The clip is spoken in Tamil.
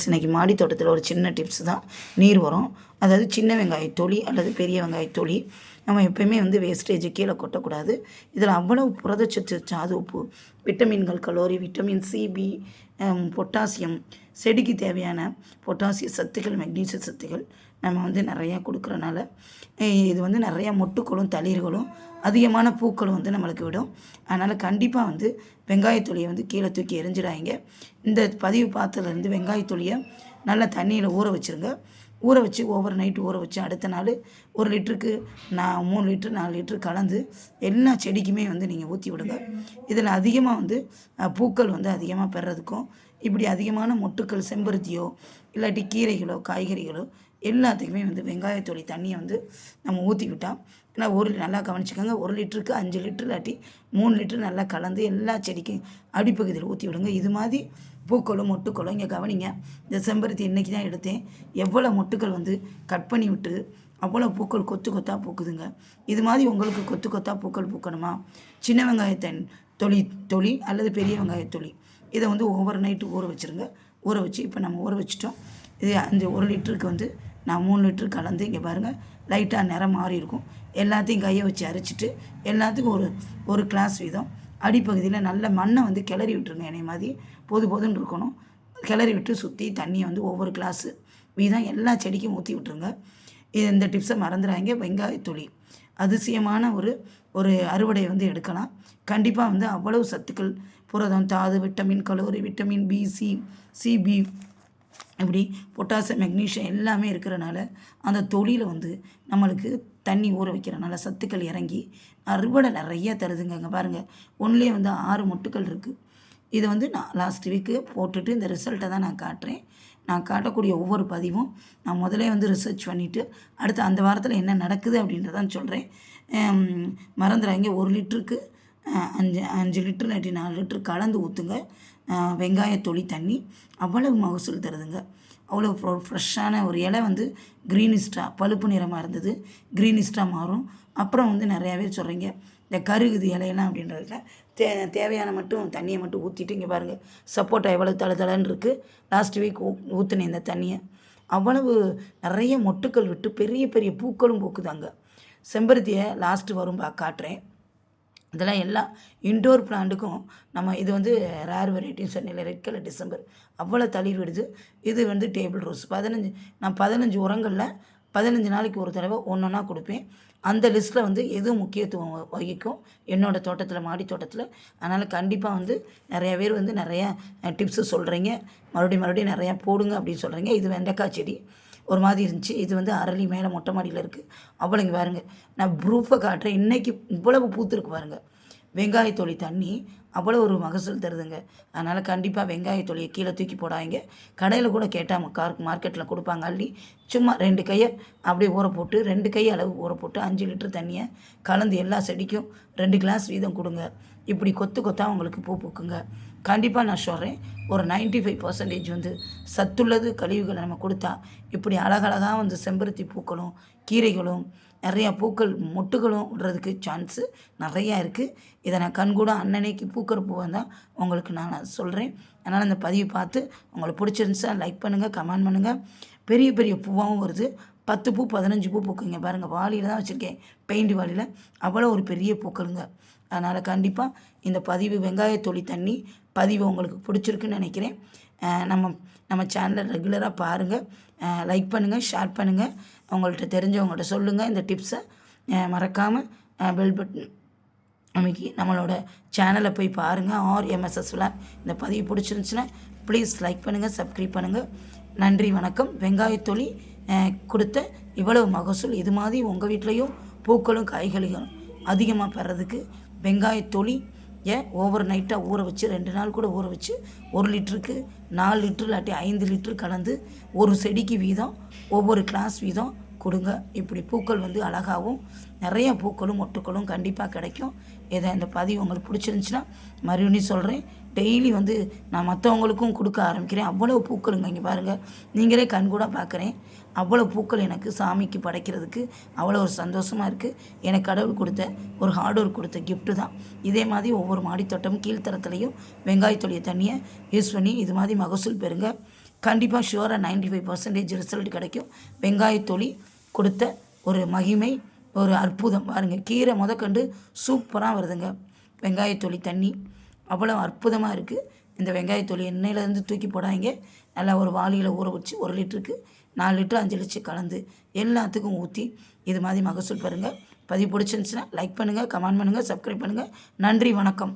ஃப்ரெண்ட்ஸ் இன்றைக்கி மாடி தோட்டத்தில் ஒரு சின்ன டிப்ஸ் தான். நீர் வரும். அதாவது சின்ன வெங்காய தொளி அல்லது பெரிய வெங்காய தொளி நம்ம எப்பயுமே வந்து வேஸ்டேஜ் கீழே கொட்டக்கூடாது. இதில் அவ்வளவு புரதச்சத்து சாது உப்பு விட்டமின்கள் calorie vitamin C B potassium செடிக்கு தேவையான பொட்டாசிய சத்துக்கள் மெக்னீசிய சத்துக்கள் நம்ம வந்து நிறையா கொடுக்குறனால இது வந்து நிறையா மொட்டுக்களும் தளிர்களும் அதிகமான பூக்களும் வந்து நம்மளுக்கு விடும். அதனால் கண்டிப்பாக வந்து வெங்காயத்தொலியை வந்து கீழே தூக்கி எரிஞ்சிடாங்க இந்த பதிவு பாத்திரத்துலேருந்து வெங்காயத்தொலியை நல்லா தண்ணியில் ஊற வச்சுருங்க. ஊற வச்சு ஓவர் நைட்டு ஊற வச்சு அடுத்த நாள் ஒரு லிட்டருக்கு நான் மூணு லிட்ரு நாலு லிட்ரு கலந்து எல்லா செடிக்குமே வந்து நீங்கள் ஊற்றி விடுங்க. இதில் அதிகமாக வந்து பூக்கள் வந்து அதிகமாக பெறதுக்கும் இப்படி அதிகமான மொட்டுக்கள் செம்பருத்தியோ இல்லாட்டி கீரைகளோ காய்கறிகளோ எல்லாத்துக்குமே வந்து வெங்காயத்தொளி தண்ணியை வந்து நம்ம ஊற்றி விட்டால் ஏன்னா ஒரு நல்லா கவனிச்சுக்கோங்க ஒரு லிட்டருக்கு அஞ்சு லிட்டர் இல்லாட்டி மூணு லிட்டர் நல்லா கலந்து எல்லா செடிக்கும் அடிப்பகுதியில் ஊற்றி விடுங்க. இது மாதிரி பூக்களும் மொட்டுக்களும் இங்கே கவனிங்க. இந்த செம்பருத்தி இன்றைக்கி தான் எடுத்தேன். எவ்வளோ மொட்டுக்கள் வந்து கட் பண்ணி விட்டு அவ்வளோ பூக்கள் கொத்து கொத்தாக பூக்குதுங்க. இது மாதிரி உங்களுக்கு கொத்து கொத்தாக பூக்கள் பூக்கணுமா? சின்ன வெங்காயத்தன் தொளி தொளி அல்லது பெரிய வெங்காயத்தொளி இதை வந்து ஓவர் நைட்டு ஊற வச்சுருங்க. ஊற வச்சு இப்போ நம்ம ஊற வச்சிட்டோம். இது அஞ்சு ஒரு லிட்டருக்கு வந்து நான் மூணு லிட்டர் கலந்து இங்கே பாருங்கள் லைட்டாக நிறம் மாறி இருக்கும். எல்லாத்தையும் கையை வச்சு அரைச்சிட்டு எல்லாத்துக்கும் ஒரு ஒரு கிளாஸ் வீதம். அடிப்பகுதியில் நல்ல மண்ணை வந்து கிளறி விட்டுருங்க என்னை மாதிரி. பொது பொதுன்னு இருக்கணும். கிளறி விட்டு சுற்றி தண்ணியை வந்து ஒவ்வொரு கிளாஸு வீதம் எல்லா செடிக்கும் ஊற்றி விட்டுருங்க. இது இந்த டிப்ஸை மறந்துடாங்க வெங்காயத்தொழி அதிசயமான ஒரு ஒரு அறுவடையை வந்து எடுக்கலாம். கண்டிப்பாக வந்து அவ்வளவு சத்துக்கள். புரதம் தாது vitamin calorie vitamin B C C B potassium magnesium எல்லாமே இருக்கிறனால அந்த தொழியில் வந்து நம்மளுக்கு தண்ணி ஊற வைக்கிறனால சத்துக்கள் இறங்கி அறுவடை நிறைய தருதுங்க அங்கே பாருங்கள் ஒன்றுலேயே வந்து ஆறு மொட்டுக்கள் இருக்குது இதை வந்து நான் லாஸ்ட் வீக்கு போட்டுட்டு இந்த ரிசல்ட்டை தான் நான் காட்டுறேன். நான் காட்டக்கூடிய ஒவ்வொரு பதிவும் நான் முதலே வந்து ரிசர்ச் பண்ணிவிட்டு அடுத்து அந்த வாரத்தில் என்ன நடக்குது அப்படின்றதான் சொல்கிறேன் மறந்துடாங்க ஒரு லிட்டருக்கு அஞ்சு அஞ்சு லிட்டர் இல்லாட்டி நாலு லிட்டர் கலந்து ஊற்றுங்க வெங்காயத்தொளி தண்ணி அவ்வளவு மகசூல் தருதுங்க. அவ்வளோ ஃப்ரோ ஃப்ரெஷ்ஷான ஒரு இலை வந்து க்ரீனிஸ்டாக பழுப்பு நிறமாக இருந்தது. க்ரீனிஸ்டாக மாறும். அப்புறம் வந்து நிறையா பேர் சொல்கிறீங்க இந்த கருகுது இலையெல்லாம் அப்படின்றதுல தே தேவையான மட்டும் தண்ணியை மட்டும் ஊற்றிட்டு இங்கே பாருங்கள் சப்போட்டா எவ்வளோ தள தளன்னு இருக்குது லாஸ்ட் வீக் ஊ ஊற்றினேன் இந்த தண்ணியை. அவ்வளவு நிறைய மொட்டுக்கள் விட்டு பெரிய பெரிய பூக்களும் பூக்குது அங்கே. செம்பருத்தியை லாஸ்ட்டு வரும் பா காட்டுறேன். இதெல்லாம் எல்லா இன்டோர் பிளான்ட்டுக்கும் நம்ம இது வந்து ரேர் வெரைட்டின்னு சொன்னேன் ரெட் கலர் டிசம்பர் அவ்வளோ தளிர் விடுது. இது வந்து டேபிள் ரோஸ் பதினஞ்சு நான் பதினஞ்சு உரங்களில் பதினஞ்சு நாளைக்கு ஒரு தடவை ஒன்று ஒன்றா கொடுப்பேன். அந்த லிஸ்ட்டில் வந்து எது முக்கியத்துவம் வகிக்கும்? என்னோடய தோட்டத்தில் மாடி தோட்டத்தில். அதனால் கண்டிப்பாக வந்து நிறைய பேர் வந்து நிறையா டிப்ஸு சொல்கிறீங்க மறுபடியும் மறுபடியும் நிறையா போடுங்க அப்படின்னு சொல்கிறீங்க இது வெண்டைக்காய் செடி. ஒரு மாதிரி இருந்துச்சு. இது வந்து அரளி மேலே மொட்டை மாடியில் இருக்குது அவ்வளோ இங்கே பாருங்க. நான் ப்ரூஃபை காட்டுறேன். இன்றைக்கி இவ்வளவு பூத்துருக்கு பாருங்கள் வெங்காயத்தொளி தண்ணி அவ்வளோ ஒரு மகசூல் தருதுங்க. அதனால் கண்டிப்பாக வெங்காயத்தொலியை கீழே தூக்கி போடாதீங்க. கடையில் கூட கேட்டால் கார் மார்க்கெட்டில் கொடுப்பாங்க. அள்ளி சும்மா ரெண்டு கையை அப்படியே ஊற போட்டு ரெண்டு கை அளவு ஊற போட்டு அஞ்சு லிட்டர் தண்ணியை கலந்து எல்லா செடிக்கும் ரெண்டு கிளாஸ் வீதம் கொடுங்க. இப்படி கொத்து கொத்தாக உங்களுக்கு பூ பூக்குங்க. கண்டிப்பாக நான் சொல்கிறேன் ஒரு 95% ஃபைவ் பர்சன்டேஜ் வந்து சத்துள்ளது கழிவுகளை நம்ம கொடுத்தா இப்படி அழகழகாக வந்து செம்பருத்தி பூக்களும் கீரைகளும் நிறையா பூக்கள் மொட்டுகளும் விடுறதுக்கு சான்ஸு நிறையா இருக்குது இதை நான் கண்கூட அன்னன்னைக்கு பூக்கிற பூவாக தான் உங்களுக்கு நான் சொல்கிறேன் அதனால் அந்த பதிவு பார்த்து உங்களுக்கு பிடிச்சிருந்துச்சா லைக் பண்ணுங்கள் கமெண்ட் பண்ணுங்கள் பெரிய பெரிய பூவாகவும் வருது. பத்து பூ பதினஞ்சு பூ பூக்குங்க பாருங்கள் வாளியில் தான் வச்சுருக்கேன். பெயிண்ட் வாளியில். அவ்வளோ ஒரு பெரிய பூக்களுங்க. அதனால் கண்டிப்பாக இந்த பதிவு வெங்காயத்தொளி தண்ணி பதிவு உங்களுக்கு பிடிச்சிருக்குன்னு நினைக்கிறேன். நம்ம நம்ம சேனலை ரெகுலராக பாருங்கள் லைக் பண்ணுங்கள் ஷேர் பண்ணுங்கள் அவங்கள்ட்ட தெரிஞ்சவங்கள்ட்ட சொல்லுங்கள் இந்த டிப்ஸை மறக்காமல் பெல் பட்டன் அமைக்கி நம்மளோட சேனலை போய் பாருங்கள் ஆர் எம்எஸ்எஸ்ல இந்த பதிவு பிடிச்சிருந்துச்சுன்னா ப்ளீஸ் லைக் பண்ணுங்கள் சப்ஸ்கிரைப் பண்ணுங்கள் நன்றி வணக்கம். வெங்காயத்தொளி கொடுத்த இவ்வளவு மகசூல் இது மாதிரி உங்கள் வீட்லேயும் பூக்களும் காய்கறிகளும் அதிகமாக பெறதுக்கு வெங்காயத்தொளி ஏன் ஓவர் நைட்டாக ஊற வச்சு ரெண்டு நாள் கூட ஊற வச்சு ஒரு லிட்டருக்கு நாலு லிட்ரு இல்லாட்டி ஐந்து லிட்ரு கலந்து ஒரு செடிக்கு வீதம் ஒவ்வொரு கிளாஸ் வீதம் கொடுங்க. இப்படி பூக்கள் வந்து அழகாகவும் நிறைய பூக்களும் மொட்டுக்களும் கண்டிப்பாக கிடைக்கும். இதை இந்த பதிவு உங்களுக்கு பிடிச்சிருந்துச்சின்னா மறுபடியும் சொல்கிறேன் டெய்லி வந்து நான் மற்றவங்களுக்கும் கொடுக்க ஆரம்பிக்கிறேன். அவ்வளோ பூக்களுங்க இங்கே பாருங்கள் நீங்களே கண்கூட பார்க்குறேன். அவ்வளோ பூக்கள் எனக்கு சாமிக்கு படைக்கிறதுக்கு அவ்வளோ ஒரு சந்தோஷமாக இருக்குது எனக்கு கடவுள் கொடுத்த ஒரு ஹார்ட் ஒர்க் கொடுத்த கிஃப்ட்டு தான். இதே மாதிரி ஒவ்வொரு மாடித்தோட்டமும் கீழ்த்தரத்துலேயும் வெங்காயத்தொழிய தண்ணியை யூஸ் பண்ணி இது மாதிரி மகசூல் பெறுங்க. கண்டிப்பாக ஷுவராக நைன்டி ஃபைவ் பர்சன்டேஜ் ரிசல்ட் கிடைக்கும். வெங்காயத்தொளி கொடுத்த ஒரு மகிமை ஒரு அற்புதம். பாருங்கள் கீரை முதற்கண்டு சூப்பராக வருதுங்க. வெங்காயத்தொளி தண்ணி அவ்வளோ அற்புதமாக இருக்குது இந்த வெங்காயத்தொளி எண்ணெயிலேருந்து தூக்கி போடாதீங்க. நல்லா ஒரு வாளியில் ஊற வச்சு ஒரு லிட்டருக்கு நாலு லிட்டர் அஞ்சு லிட்டர் கலந்து எல்லாத்துக்கும் ஊற்றி இது மாதிரி மகசூல் பாருங்கள் பதிவு பிடிச்சிருந்துச்சுன்னா லைக் பண்ணுங்கள் கமெண்ட் பண்ணுங்கள் சப்ஸ்கிரைப் பண்ணுங்கள் நன்றி வணக்கம்.